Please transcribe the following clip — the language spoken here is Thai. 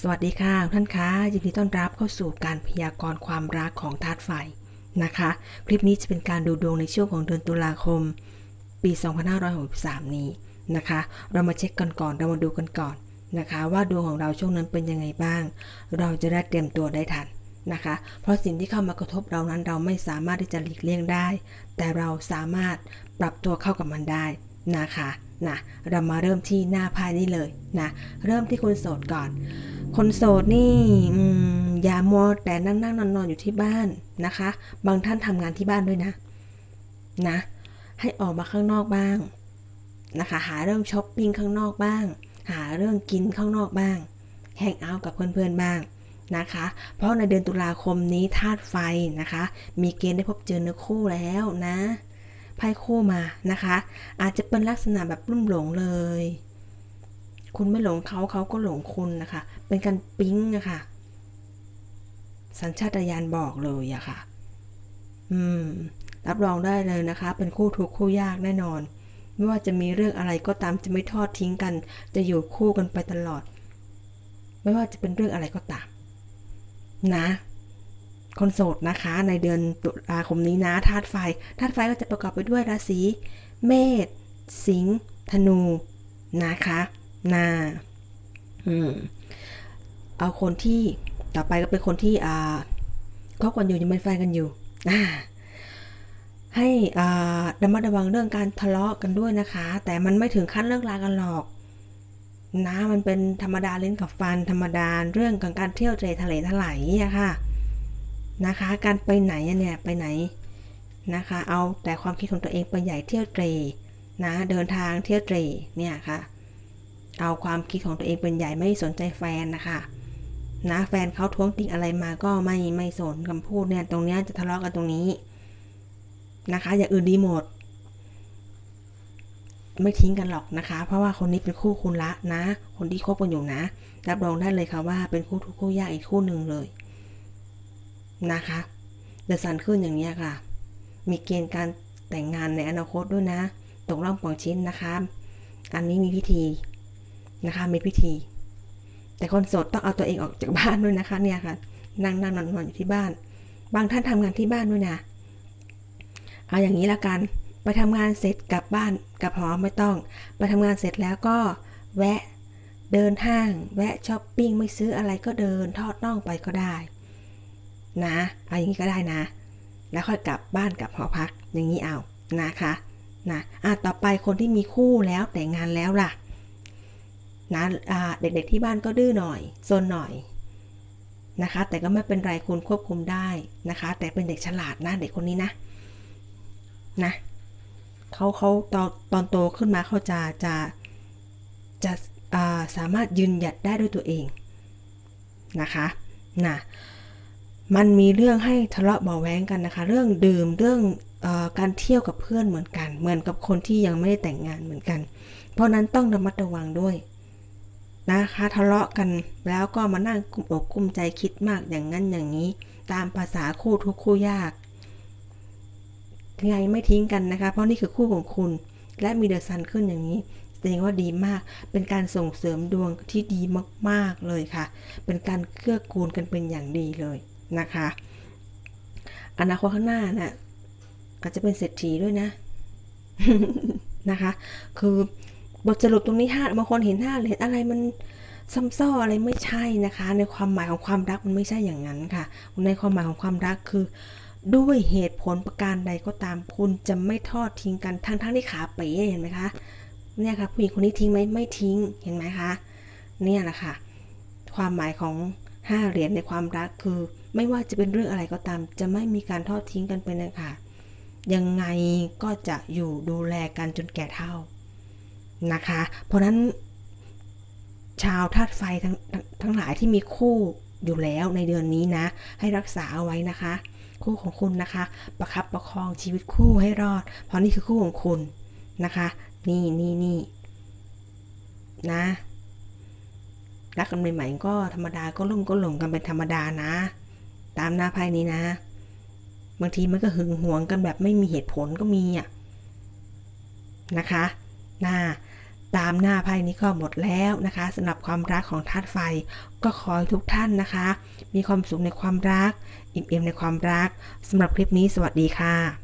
สวัสดีค่ะท่านคะยินดีต้อนรับเข้าสู่การพยากรณ์ความรักของธาตุไฟนะคะ คลิปนี้จะเป็นการดูดวงในช่วงของเดือนตุลาคม ปี 2563 นี้นะคะ เรามาเช็คกันก่อนเรามาดูกันก่อนนะคะ ว่าดวงของเราช่วงนั้นเป็นยังไงบ้าง เราจะได้เตรียมตัวได้ทันนะคะ เพราะสิ่งที่เข้ามากระทบเรานั้นเราไม่สามารถที่จะหลีกเลี่ยงได้ แต่เราสามารถปรับตัวเข้ากับมันได้นะคะนะเรามาเริ่มที่หน้าไพ่นี้เลยนะเริ่มที่คนโสดก่อน คนโสดนี่อย่ามัวแต่นั่งนั่งนอนนอนอยู่ที่บ้านนะคะ บางท่านทำงานที่บ้านด้วยนะ นะ ให้ออกมาข้างนอกบ้างนะคะ หาเรื่องช้อปปิ้งข้างนอกบ้าง หาเรื่องกินข้างนอกบ้างแฮงเอาท์กับเพื่อนๆบ้างนะคะ เพราะในเดือนตุลาคมนี้ธาตุไฟนะคะ มีเกณฑ์ได้พบเจอเนื้อคู่แล้วนะไพ่คู่มานะคะ อาจจะเป็นลักษณะแบบรุ่มหลงเลย คุณไม่หลงเขาเขาก็หลงคุณนะคะ เป็นการปิ๊งอะค่ะสัญชาตญาณบอกเลยอะค่ะ อืม รับรองได้เลยนะคะ เป็นคู่ทุกคู่ยากแน่นอน ไม่ว่าจะมีเรื่องอะไรก็ตามจะไม่ทอดทิ้งกัน จะอยู่คู่กันไปตลอด ไม่ว่าจะเป็นเรื่องอะไรก็ตาม นะคนโสดนะคะ ในเดือนตุลาคมนี้นะธาตุไฟธาตุไฟก็จะประกอบไปด้วยราศีเมษสิงห์ธนูนะคะ น้าอืมเอาคนที่ต่อไปก็เป็นคนที่อ่าก็กันอยู่ยังเป็นแฟนกันอยู่อ่าให้อ่าระมัดระวังเรื่องการทะเลาะกันด้วยนะคะ แต่มันไม่ถึงขั้นเลิกลากันหรอกนะมันเป็นธรรมดาเล่นกับฟันธรรมดาเรื่องของการเที่ยวเตรทะเลทลายอะค่ะนะคะ การไปไหนเนี่ยไปไหนนะคะ เอาแต่ความคิดของตัวเองไปใหญ่เที่ยวเตรนะเดินทางเที่ยวเตรเนี่ยค่ะ เอาความคิดของตัวเองเป็นใหญ่ไม่สนใจแฟนนะคะนะแฟนเขาท้วงติงอะไรมาก็ไม่ไม่สนคำพูดเนี่ย ตรงเนี้ยจะทะเลาะกันตรงนี้นะคะ อย่างอื่นดีหมด ไม่ทิ้งกันหรอกนะคะ เพราะว่าคนนี้เป็นคู่คุณละนะ คนที่คบกันอยู่นะ รับรองได้เลยค่ะว่าเป็นคู่ทุกคู่ยากอีกคู่หนึ่งเลยนะคะเดอะซันขึ้นอย่างนี้ค่ะ มีเกณฑ์การแต่งงานในอนาคตด้วยนะ ตกล่องปองชิ้นนะคะ อันนี้มีพิธี นะคะมีพิธี แต่คนโสดต้องเอาตัวเองออกจากบ้านด้วยนะคะเนี่ยค่ะนั่งนั่งนอนนอนอยู่ที่บ้าน บางท่านทำงานที่บ้านด้วยนะเอาอย่างนี้ละกันไปทำงานเสร็จกลับบ้านกลับหอไม่ต้อง ไปทำงานเสร็จแล้วก็แวะเดินห้าง แวะช้อปปิ้งไม่ซื้ออะไรก็เดินทอดน่องไปก็ได้ นะเอาอย่างนี้ก็ได้นะ แล้วค่อยกลับบ้านกลับหอพักอย่างนี้เอานะคะนะอะต่อไปคนที่มีคู่แล้วแต่งงานแล้วล่ะ นะเด็กๆที่บ้านก็ดื้อหน่อยซนหน่อยนะคะ แต่ก็ไม่เป็นไรคุณควบคุมได้นะคะ แต่เป็นเด็กฉลาดนะ เด็กคนนี้นะนะเขาเขาตอนตอนโตขึ้นมาเขาจะจะจะาสามารถยืนหยัดได้ด้วยตัวเองนะคะนะมันมีเรื่องให้ทะเลาะเบาแว้งกันนะคะ เรื่องดื่มเรื่องอการเที่ยวกับเพื่อนเหมือนกัน เหมือนกับคนที่ยังไม่ได้แต่งงานเหมือนกัน เพราะนั้นต้องระมัดระวังด้วย นะคะทะเลาะกันแล้วก็มานั่งกุมอกกุมใจคิดมากอย่างนั้นอย่างนี้ ตามภาษาคู่ทุกคู่ยากยังไงไม่ทิ้งกันนะคะ เพราะนี่คือคู่ของคุณ และมีเดอะซันขึ้นอย่างนี้แสดงว่าดีมาก เป็นการส่งเสริมดวงที่ดีมากๆเลยค่ะ เป็นการเกื้อกูลกันเป็นอย่างดีเลยนะคะ อนาคตข้างหน้านะ่ะอาจจะเป็นเศรษฐีด้วยนะนะคะ คือ บทสรุปตรงนี้ห้าบางคนเห็นห้าเหรียญอะไรมันซ้ำซ้ออะไรไม่ใช่นะคะ ในความหมายของความรักมันไม่ใช่อย่างนั้นค่ะ ในความหมายของความรักคือ ด้วยเหตุผลประการใดก็ตามคุณจะไม่ทอดทิ้งกันทั้งทั้งที่ขาเป๋เห็นไหมคะเนี่ยค่ะผู้หญิงคนนี้ทิ้งไหมไม่ทิ้งเห็นไหมคะเนี่ยแหละค่ะ ความหมายของห้าเหรียญในความรักคือ ไม่ว่าจะเป็นเรื่องอะไรก็ตาม จะไม่มีการทอดทิ้งกันไปเลยค่ะยังไงก็จะอยู่ดูแลกันจนแก่เฒ่า นะคะ เพราะนั้นชาวธาตุไฟทั้งทั้งทั้งหลายที่มีคู่อยู่แล้วในเดือนนี้นะ ให้รักษาเอาไว้นะคะ คู่ของคุณนะคะ ประคับประคองชีวิตคู่ให้รอด เพราะนี่คือคู่ของคุณนะคะ นี่นี่นี่นะรักกันใหม่ๆก็ธรรมดาก็ล่มก็หลงกันเป็นธรรมดานะ ตามหน้าไพ่นี้นะ บางทีมันก็หึงหวงกันแบบไม่มีเหตุผลก็มีอะนะคะนะ ตามหน้าไพ่นี้ก็หมดแล้วนะคะสำหรับความรักของธาตุไฟ ก็ขอให้ทุกท่านนะคะ มีความสุขในความรัก อิ่มเอมในความรักสำหรับคลิปนี้สวัสดีค่ะ